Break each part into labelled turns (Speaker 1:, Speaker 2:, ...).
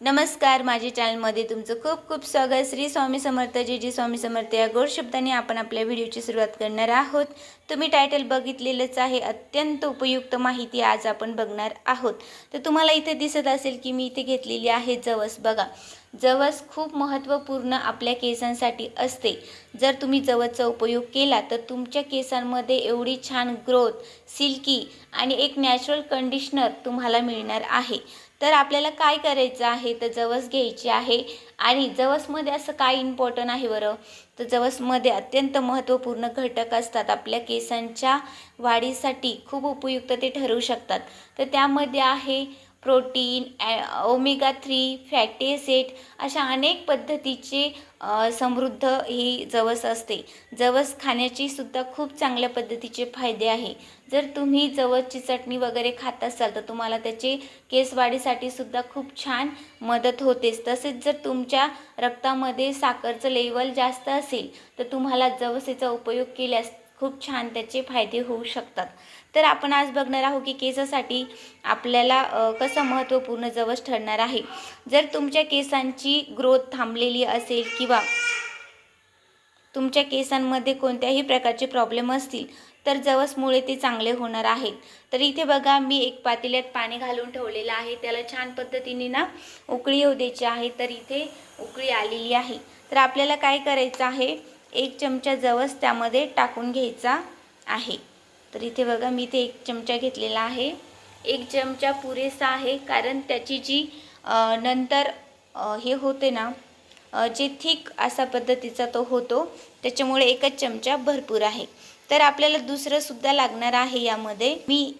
Speaker 1: नमस्कार माझ्या चॅनलमध्ये तुमचं खूप खूप स्वागत. श्री स्वामी समर्थ जे जी स्वामी समर्थ. या गोड शब्दाने आपण आपल्या व्हिडिओची सुरुवात करणार आहोत. तुम्ही टायटल बघितलेलंच आहे अत्यंत उपयुक्त माहिती आज आपण बघणार आहोत. तर तुम्हाला इथे दिसत असेल की मी इथे घेतलेली आहे जवस. बघा जवस खूप महत्त्वपूर्ण आपल्या केसांसाठी असते. जर तुम्ही जवसचा उपयोग केला तर तुमच्या केसांमध्ये एवढी छान ग्रोथ सिल्की आणि एक नॅचरल कंडिशनर तुम्हाला मिळणार आहे. तर आपल्याला काय करायचं आहे? तर जवस घ्यायची आहे. आणि जवसमध्ये असं काय इम्पॉर्टंट आहे बरं? तर जवसमध्ये अत्यंत महत्त्वपूर्ण घटक असतात. आपल्या केसांच्या वाढीसाठी खूप उपयुक्त ते ठरू शकतात. तर त्यामध्ये आहे प्रोटीन ॲ ओमेगा थ्री फॅटी ॲसिड अशा अनेक पद्धतीचे समृद्ध ही जवस असते. जवस खाण्याची सुद्धा खूप चांगल्या पद्धतीचे फायदे आहे. जर तुम्ही जवसची चटणी वगैरे खात असाल तर तुम्हाला त्याचे केस वाढीसाठी सुद्धा खूप छान मदत होतेच तसेच जर तुमच्या रक्तामध्ये साखरचं लेवल जास्त असेल तर तुम्हाला जवसेचा उपयोग केल्यास खूप छान त्याचे फायदे होऊ शकतात. तर आपण आज बघणार आहोत की केसासाठी आपल्याला कसं महत्त्वपूर्ण जवस ठरणार आहे. जर तुमच्या केसांची ग्रोथ थांबलेली असेल किंवा तुमच्या केसांमध्ये कोणत्याही प्रकारचे प्रॉब्लेम असतील तर जवसमुळे ते चांगले होणार आहेत तर इथे बघा मी एक पातेल्यात पाणी घालून ठेवलेलं आहे. त्याला छान पद्धतीने ना उकळी येऊ द्यायची आहे. तर इथे उकळी आलेली आहे. तर आपल्याला काय करायचं आहे? एक चमचा जवस त्यामध्ये टाकून घ्यायचा आहे. तर इथे बघा मी इथे एक चमचा घेतलेला आहे. एक चमचा पुरेसा आहे कारण त्याची जी नंतर हे होते ना जे थिक असा पद्धतीचा तो होतो त्याच्यामुळे एकच चमचा भरपूर आहे. तर आपल्याला दुसरंसुद्धा लागणार आहे यामध्ये. मी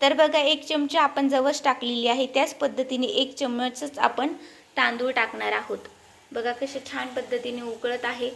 Speaker 1: तर बघा एक चमचा आपण जवस टाकलेली आहे त्याच पद्धतीने एक चमचच आपण तांदूळ टाकणार आहोत. बघा कसे छान पद्धतीने उकळत आहे.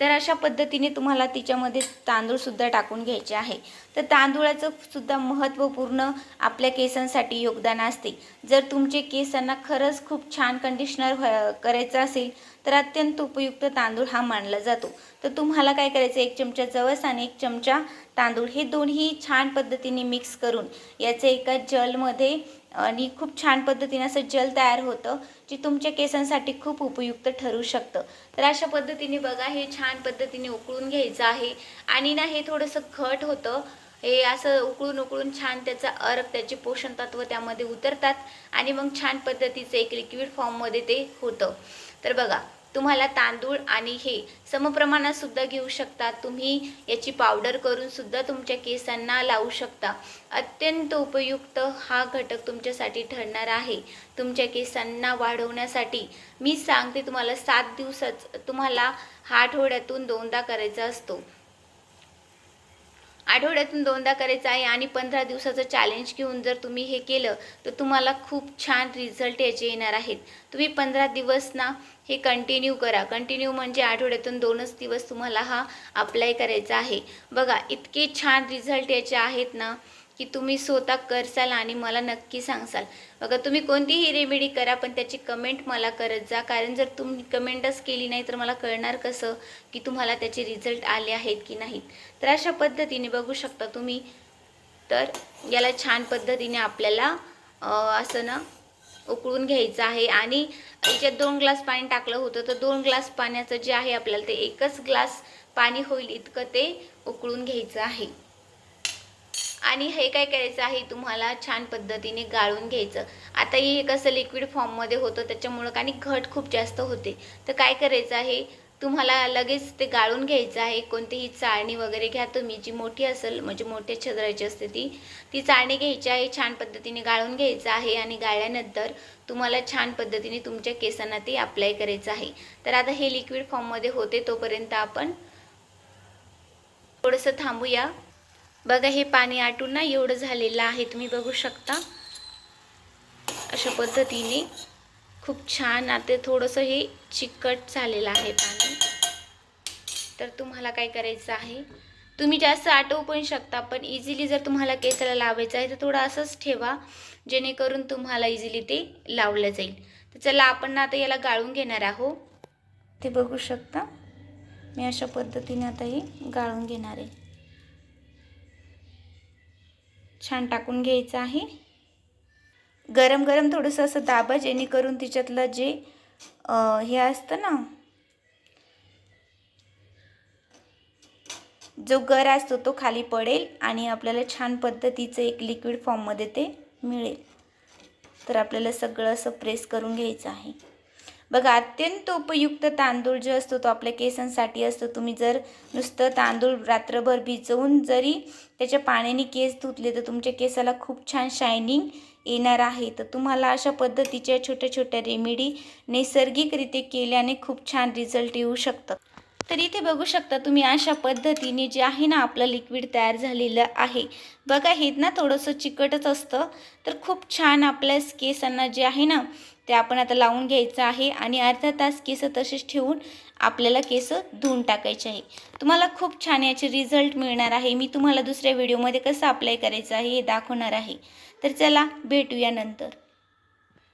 Speaker 1: तर अशा पद्धतीने तुम्हाला तिच्यामध्ये तांदूळसुद्धा टाकून घ्यायचे आहे. तर तांदूळाचं सुद्धा महत्त्वपूर्ण आपल्या केसांसाठी योगदान असते. जर तुमचे केसांना खरंच खूप छान कंडिशनर करायचं असेल तर अत्यंत उपयुक्त तांदूळ हा मानला जातो. तर तुम्हाला काय करायचं एक चमचा जवस आणि एक चमचा तांदूळ हे दोन्ही छान पद्धतीने मिक्स करून याचं एका जलमध्ये आणि खूप छान पद्धतीने असं जल तयार होतं जे तुमच्या केसांसाठी खूप उपयुक्त ठरू शकतं. तर अशा पद्धतीने बघा हे छान पद्धतीने उकळून घ्यायचं आहे. आणि ना हे थोडंसं घट होतं. हे असं उकळून उकळून छान त्याचा अर्क त्याचे पोषण तत्व त्यामध्ये उतरतात. आणि मग छान पद्धतीचं एक लिक्विड फॉर्ममध्ये ते होतं. तर बघा तुम्हाला तांदूळ आणि हे समप्रमाणात सुद्धा घेऊ शकता. तुम्ही याची पावडर करून सुद्धा तुमच्या केसांना लावू शकता. अत्यंत उपयुक्त हा घटक तुमच्यासाठी ठरणार आहे. तुमच्या केसांना वाढवण्यासाठी. मी सांगते तुम्हाला सात दिवसाच तुम्हाला हा आठवड्यातून दोनदा करायचा असतो. आठवड्यातून दोनदा करायचं आहे आणि पंधरा दिवसाचं चॅलेंज घेऊन जर तुम्ही हे केलं तर तुम्हाला खूप छान रिझल्ट याचे येणार आहेत. तुम्ही पंधरा दिवस ना हे कंटिन्यू करा. कंटिन्यू म्हणजे आठवड्यातून दोनच दिवस तुम्हाला हा अप्लाय करायचा आहे. बघा इतके छान रिझल्ट याचे आहेत ना की तुम्ही स्वतः करसाल आणि मला नक्की सांगसाल. बघा तुम्ही कोणतीही रेमेडी करा पण त्याची कमेंट मला करत जा. कारण जर तुम्ही कमेंटच केली नाही तर मला कळणार कसं की तुम्हाला त्याचे रिझल्ट आले आहेत की नाहीत. तर अशा पद्धतीने बघू शकता तुम्ही. तर याला छान पद्धतीने आपल्याला असं ना उकळून घ्यायचं आहे. आणि याच्यात दोन ग्लास पाणी टाकलं होतं तर दोन ग्लास पाण्याचं जे आहे आपल्याला ते एकच ग्लास पाणी होईल इतकं ते उकळून घ्यायचं आहे. आणि हे काय करायचं आहे तुम्हाला छान पद्धतीने गाळून घ्यायचं. आता हे कसं लिक्विड फॉर्ममध्ये होतं त्याच्यामुळं आणि घट खूप जास्त होते. तर काय करायचं आहे तुम्हाला लगेच ते गाळून घ्यायचं आहे. कोणतीही चाळणी वगैरे घ्या तुम्ही जी मोठी असेल म्हणजे मोठ्या छद्राची असते ती ती चाळणी घ्यायची आहे छान पद्धतीने गाळून घ्यायचं आहे आणि गाळल्यानंतर तुम्हाला छान पद्धतीने तुमच्या केसांना ते अप्लाय करायचं आहे. तर आता हे लिक्विड फॉर्ममध्ये होते तोपर्यंत आपण थोडंसं थांबूया. बघा हे पाणी आटून ना एवढं झालेलं आहे. तुम्ही बघू शकता. अशा पद्धतीने खूप छान आता थोडंसं हे चिकट झालेलं आहे पाणी. तर तुम्हाला काय करायचं आहे? तुम्ही जास्त आटवू पण शकता पण इझिली जर तुम्हाला केसाला लावायचं आहे तर थोडं असंच ठेवा जेणेकरून तुम्हाला इझिली ते लावलं जाईल. तर चला आपण ना आता याला गाळून घेणार आहोत. ते बघू शकता. मी अशा पद्धतीने आता हे गाळून घेणार आहे. छान टाकून घ्यायचं आहे. गरम गरम थोडंसं असं दाबा जेणेकरून तिच्यातलं जे हे असतं ना जो गर असतो तो खाली पडेल आणि आपल्याला छान पद्धतीचं एक लिक्विड फॉर्ममध्ये ते मिळेल. तर आपल्याला सगळं असं प्रेस करून घ्यायचं आहे. बघा अत्यंत उपयुक्त तांदूळ जो असतो तो आपल्या केसांसाठी असतो. तुम्ही जर नुसतं तांदूळ रात्रभर भिजवून जरी त्याच्या पाण्याने केस धुतले तर तुमच्या केसाला खूप छान शायनिंग येणार आहे. तर तुम्हाला अशा पद्धतीच्या छोट्या छोट्या रेमेडी नैसर्गिकरित्या केल्याने खूप छान रिझल्ट येऊ शकतं. तर इथे बघू शकता तुम्ही अशा पद्धतीने जे आहे ना आपलं लिक्विड तयार झालेलं आहे. बघा हे ना थोडंसं चिकटच असतं. तर खूप छान आपल्या केसांना जे आहे ना ते आपण आता लावून घ्यायचं आहे आणि अर्धा तास केस तसेच ठेवून आपल्याला केस धुवून टाकायचे आहे. तुम्हाला खूप छान याचे रिझल्ट मिळणार आहे. मी तुम्हाला दुसऱ्या व्हिडिओमध्ये कसं अप्लाय करायचं आहे हे दाखवणार आहे. तर चला भेटूया नंतर.